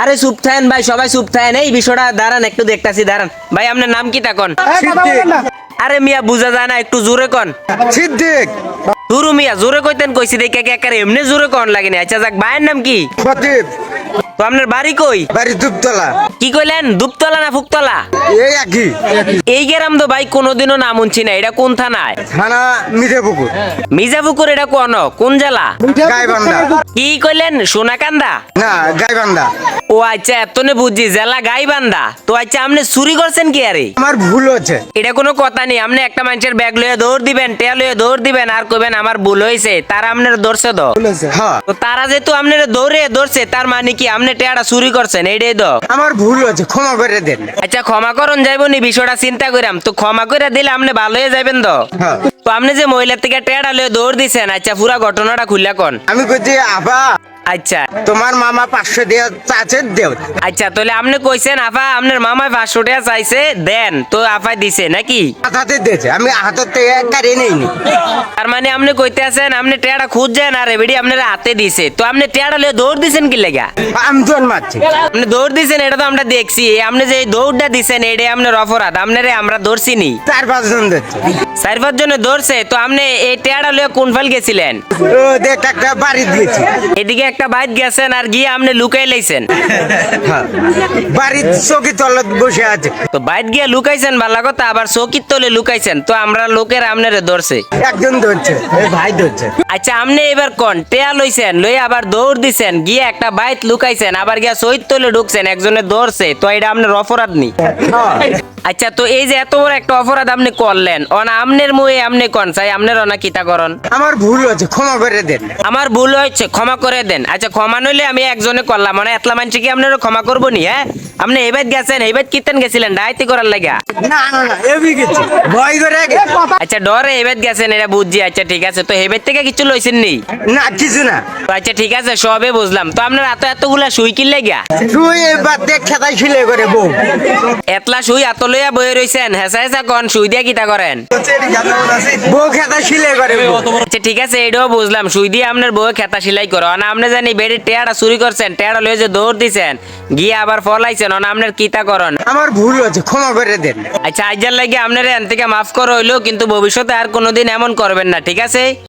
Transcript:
আরে চুপ থাকেন ভাই সবাই চুপ থাকেন। এই বিষয়টা দাঁড়ান একটু দেখতাছি দাঁড়ান। ভাই আপনার নাম কি তখন আরে মিয়া বুঝা যায় না একটু জোরে কন। সিদ্দিক। দুরু মিয়া জোরে কইতেন কইছি দেখে কে একারে এমনি জোরে কন লাগেনি আচ্ছা যাক ভাইয়ের নাম কি? খতিব তো আপনার বাড়ি কই? বাড়ি দুপতলা কি কইলেন? দুপতলা না ফুকতলা? এই একই। এই গ্রাম তো ভাই কোনোদিনও নাম শুনছি না এটা কোন থানায়? থানা মিঠাপুকুর মির্জাপুকুর এটা কোন? কোন জেলা? গাইবান্ধা। কি কইলেন? সোনাকান্দা? না গাইবান্ধা। ও আচ্ছা এতনে বুঝছি জেলা গাইবান্ধা। তো আচ্ছা আপনি চুরি করছেন কি আরে? আমার ভুল হচ্ছে। এটা কোনো কথা নেই আপনি একটা মানুষের ব্যাগ লয়ে দৌড় দিবেন টেয়া লয়ে দৌড় দিবেন আর কইবেন আমার ভুল হয়েছে তারা আপনার তো। হ্যাঁ। তো তারা যেহেতু আপনার দৌড়ে ধরছে তার মানে কি আপনি টেয়াটা চুরি করছেন? এইটাই তো। আমার ভুল হচ্ছে ক্ষমা করে দেন। আচ্ছা ক্ষমা করুন যাইব নি বিষয়টা চিন্তা করাম তো ক্ষমা করে দিলে আপনি ভালো হয়ে যাবেন তো? হ্যাঁ। তো আপনি যে মহিলার থেকে টেয়াটা লয়ে দৌড় দিছেন আচ্ছা পুরা ঘটনাটা খুললা কোন? আমি কইছি আবা আচ্ছা। তোমার মামা পাঁচশো দিয়ে চাচ্ছে দেও। আচ্ছা তাহলে আপনি কইছেন আফা আপনার মামায় পাঁচশো টাকা চাইছে দেন। তো আফাই দিছে নাকি? হাতে দিয়েছে আমি হাতের থেকে কারিয়ে নেইনি। তার মানে আপনি কইতে আছেন আপনি টেয়াটা খুঁজছেন আর এবারে আপনার হাতে দিছে। তো আপনি টেয়াটা লয়ে দৌড় দিছেন কি লেগা? আমি তোর মারছি। আপনি দৌড় দিছেন এটা তো আমরা দেখছি। আপনি যে দৌড়টা দিছেন এটাই আপনার অপরাধ। আপনারে আমরা ধরছি নি চার পাঁচজন দিচ্ছে চার পাঁচ জনে ধরছে তো আপনি এই টেয়াটা লয়ে কোন ফেল গেছিলেন? ও দেখ একটা বাড়ি দিয়েছি। এদিকে একটা বাইক গেছেন আর গিয়ে আপনি লুকাই লাইছেন। হ্যাঁ। বাড়ির চৌকি তলত বসে আছে। তো বাইক গিয়ে লুকাইছেন ভালো কথা আবার চৌকির তলে লুকাইছেন তো আমরা লোকের আপনারে ধরছে। একজন ধরছে এই ভাই ধরছে। আচ্ছা আপনি এবার কোন? টেয়া লইছেন লই আবার দৌড় দিছেন গিয়ে একটা বাইক লুকাইছেন আবার গিয়া সহিত তলে ঢুকছেন একজনে ধরছে তো এটা আপনার অপরাধ নি আচ্ছা তো এই যে এত বড় একটা অপরাধ আপনি করলেন অন আমনের মুয়ে আপনি কোন? চাই আমনের অনা কিতা করন আমার ভুল হয়েছে ক্ষমা করে দেন। আমার ভুল হয়েছে ক্ষমা করে দেন। আচ্ছা ক্ষমা নইলে আমি একজনে করলাম মানে এতলা মানছি কি আপনারও ক্ষমা করব নি হ্যাঁ? আপনি এবার গেছেন এবার কীর্তন গেছিলেন ডাইতি করার লাগা? না না না এবি গেছে। ভয় করে আচ্ছা ডরে এবার গেছেন এটা বুঝছি আচ্ছা ঠিক আছে তো এবার থেকে কিছু লইছেন নি? না কিছু না। তো আচ্ছা ঠিক আছে সবে বুঝলাম। তো আপনার এত এতগুলা সুই কিনলে গিয়া তুই এবার দেখ খেতাই ছিলে করে বউ। এতলা সুই এত লইয়া বয়ে রইছেন হেসা হেসা কন সুই দিয়া কিতা করেন? বউ খেতা ছিলে করে আচ্ছা ঠিক আছে এটাও বুঝলাম সুই দিয়ে আপনার বউ খেতা সেলাই করো। না আপনি জানি বেড়ে টেয়াটা চুরি করছেন টেয়াটা লয়ে যে দৌড় দিছেন গিয়ে আবার ফলাইছেন না আপনার কিতা করন? আমার ভুল হয়েছে ক্ষমা করে দেন। আচ্ছা আইজার লাগে আপনার এন থেকে মাফ করা হইল কিন্তু ভবিষ্যতে আর কোনোদিন এমন করবেন না ঠিক আছে?